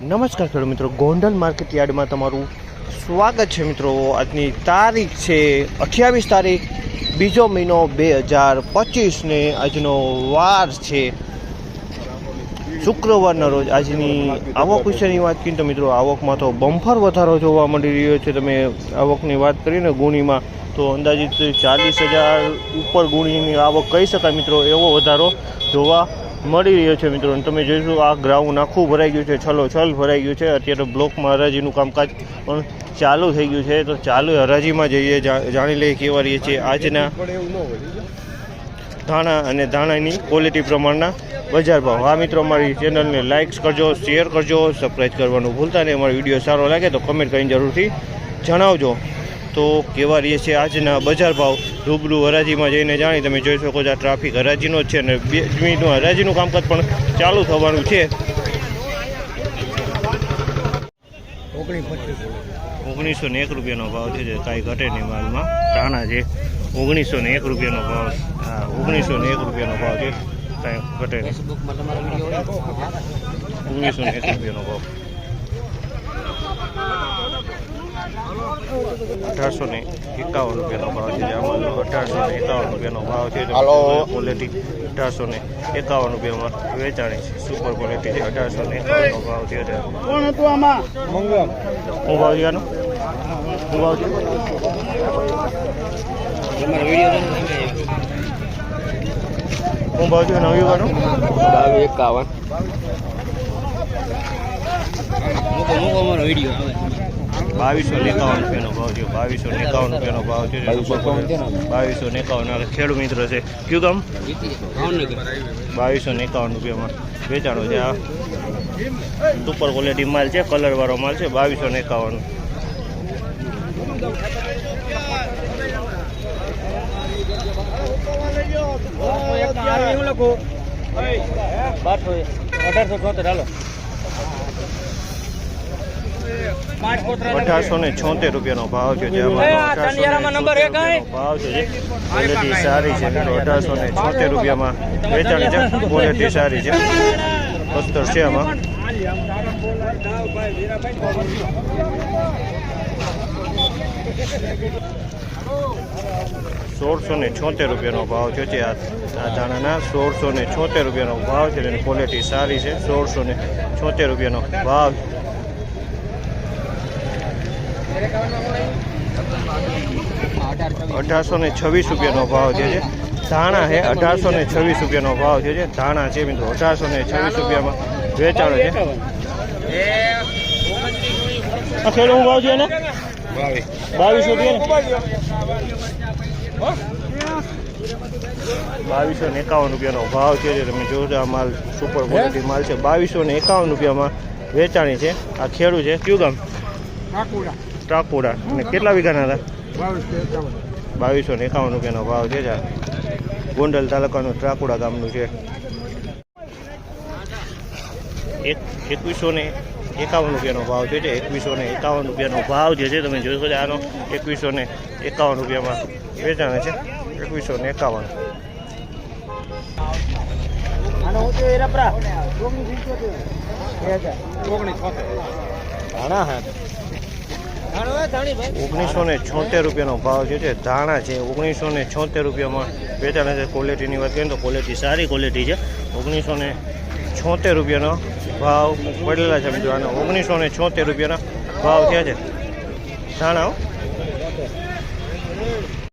નમસ્કાર ખેડૂત મિત્રો, ગોંડલ માર્કેટ યાર્ડમાં તમારું સ્વાગત છે મિત્રો. આજની તારીખ છે અઠ્યાવીસ તારીખ, બીજો મહિનો બે હજાર પચીસને આજનો વાર છે. શુક્રવારના રોજ આજની આવક વિશેની વાત કરીએ તો મિત્રો, આવકમાં તો બમ્ફર વધારો જોવા મળી રહ્યો છે. તમે આવકની વાત કરીને ગુણીમાં તો અંદાજિત ચાલીસ હજાર ઉપર ગુણીની આવક કહી શકાય મિત્રો, એવો વધારો જોવા મળી રહ્યો છે મિત્રો. તમે જોઈશું આ ગ્રાઉન્ડ આખું ભરાઈ ગયું છે. છલો છલ ભરાઈ ગયું છે. અત્યારે બ્લોકમાં હરાજીનું કામકાજ પણ ચાલુ થઈ ગયું છે. તો ચાલુ હરાજીમાં જઈએ. જાણી લઈએ કેવા રહીએ છીએ આજના ધાણા અને ધાણાની ક્વોલિટી પ્રમાણના બજાર ભાવ. હા મિત્રો, અમારી ચેનલને લાઇક્સ કરજો શેર કરજો સબસ્ક્રાઈબ કરવાનું ભૂલતા નહીં. અમારો વીડિયો સારો લાગે તો કમેન્ટ કરીને જરૂરથી જણાવજો. તો કેવા રહીએ છે આજના બજાર ભાવ? રૂબરૂ હરાજીમાં જઈને જાણી તમે જોઈ શકો છો આ ટ્રાફિક હરાજીનો જ છે અને બે મિનિટનું હરાજીનું કામકાજ પણ ચાલુ થવાનું છે. ઓગણીસો ને એક રૂપિયાનો ભાવ છે કાંઈ ઘટે નહીં માલમાં. ટાણા છે ઓગણીસો ને એક રૂપિયાનો ભાવ હા, ઓગણીસો ને એક રૂપિયાનો ભાવ છે. કાંઈ ઘટે નહીં. ઓગણીસો ને એક રૂપિયાનો ભાવ. અઢારસો ને એકાવન રૂપિયાનો ભાવ છે. જે અઢારસો ને એકાવન રૂપિયાનો ભાવ છે. ક્વોલિટી અઢારસો ને એકાવન રૂપિયામાં વેચાણી છે. સુપર ક્વોલિટી છે. અઢારસો ને એકાવનનો ભાવ છે. કોણ હતું આમાં? હું ભાવ છે હું ભાવ છે ભાવ છે નવી વાનો બાવીસ એકાવન. મૂકો મૂકો અમારો વીડિયો બાવીસો ને એકાવન રૂપિયાનો ભાવ છે બાવીસો એકાવન રૂપિયાનો ભાવ છે બાવીસો એકાવન. ખેડૂત મિત્ર છે. કયું કામ બાવીસો ને એકાવન રૂપિયામાં વેચાણો છે આ. સુપર ક્વોલિટી માલ છે કલર વાળો માલ છે બાવીસો એકાવન. બારસો અઢારસો છોતેર હાલો. અઢારસો ને છોતેર રૂપિયાનો ભાવ છે નંબર એક ભાવ છે ક્વોલિટી સારી છે અઢારસો ને છોતેર રૂપિયામાં વેચાણી છે. ક્વોલિટી સારી છે. સત્તર છે આમાં. સોળસો ને છોતેર રૂપિયાનો ભાવ છે જે આ આ ધાણાના સોળસો ને છોતેર રૂપિયાનો ભાવ છે. એની ક્વોલિટી સારી છે. સોળસો ને છોતેર રૂપિયાનો ભાવ અઢારસો ને છવ્વીસ રૂપિયાનો ભાવ છે. ધાણા છે, અઢારસો ને છવ્વીસ રૂપિયાનો ભાવ છે. જે ધાણા છે, મિત્રો, અઢારસો ને છવ્વીસ રૂપિયામાં વેચાણો છે. આ હું ભાવ છે ને બાવીસો બાવીસો ને એકાવન રૂપિયાનો ભાવ છે જે તમે જોજો, આ માલ સુપર ક્વોલિટી માલ છે. બાવીસો ને એકાવન રૂપિયામાં વેચાણી છે. આ ખેડૂ છે. કયું ગામ? ટાકોડા અને કેટલા વીઘાના હતા? બાવીસો ને એકાવન રૂપિયાનો ભાવ છે જ ગોંડલ તાલુકાનું ત્રાકુડા ગામનું છે. એક એકવીસો ને એકાવન રૂપિયાનો ભાવ છે જે એકવીસો ને એકાવન રૂપિયાનો ભાવ જે છે તમે જોઈ શકો છો આનો એકવીસો ને એકાવન રૂપિયામાં વેચાણ છે. એકવીસો ને એકાવન. આનો હું. ઓગણીસ ને છોતેર રૂપિયાનો ભાવ જે છે, ધાણા છે. ઓગણીસો ને છોતેર રૂપિયામાં વેચાણ છે ક્વોલિટીની વાત કરીએ તો ક્વોલિટી સારી ક્વોલિટી છે. ઓગણીસો ને છોતેર રૂપિયાનો ભાવ પડેલા છે મિત્રો. અને ઓગણીસો ને છોતેર રૂપિયાના ભાવ થયા છે? ધાણા.